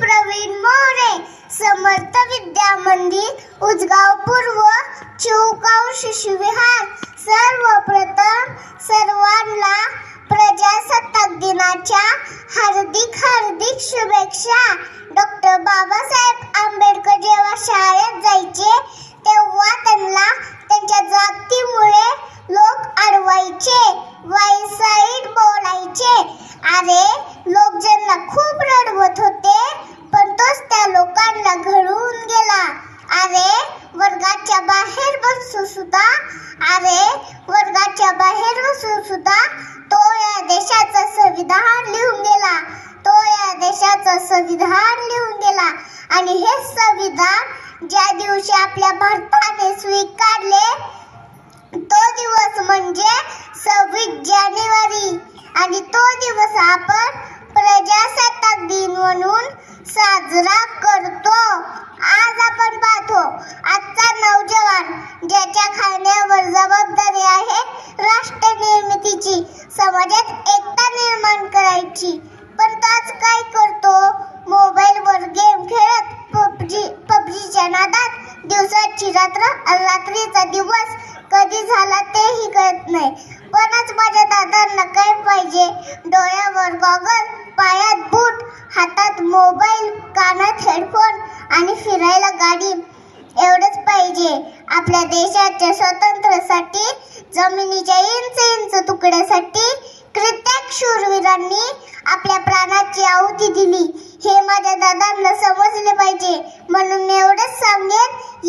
प्रवीण मोरे समर्थ विद्या मंदिर उजगाव पूर्व चिवगाव शिशुविहार. सर्वप्रथम सर्वांना प्रजासत्ताक दिनाच्या हार्दिक हार्दिक शुभेच्छा. डॉक्टर बाबासाहेब आंबेडकर जेव्हा शाळेत जायचे तेव्हा त्यांना त्यांच्या जातीमुळे लोक अडवायचे वाईसाईड बोलायचे. अरे लोक ज्यांना खूप रडवत होते पण तोच त्या लोकांना घडवून गेला अरे वर्गाच्या बाहेर बसू सुद्धा अरे वर्गाच्या बाहेर बसू सुद्धा तो या देशाचं संविधान लिहून गेला. तो या देशाचं संविधान लिहून गेला. आणि हे संविधान ज्या दिवशी आपल्या भारताने स्वीकारले तो दिवस म्हणजे सव्वीस जानेवारी निर्मितीची समाजात एकता निर्माण करायची. पण आज काय करतो? मोबाईलवर गेम खेळत पबजी पबजीच्या नादात दिवसाची रात्र रात्रीचा दिवस कधी झाला तेही कळत नाही. पणच माझ्या दादांना काय पाहिजे? डोळ्यावर गॉगल पायात बूट हातात मोबाईल कानात हेडफोन आणि फिरायला गाडी एवढंच पाहिजे आपल्या देशाच्या स्वातंत्र्यासाठी जमिनीच्या इंच इंच तुकड्यासाठी कित्येक शूरवीरांनी आपल्या प्राणाची आहुती दिली. हे माझ्या दादांना समजले पाहिजे. म्हणून मी एवढंच सांगेन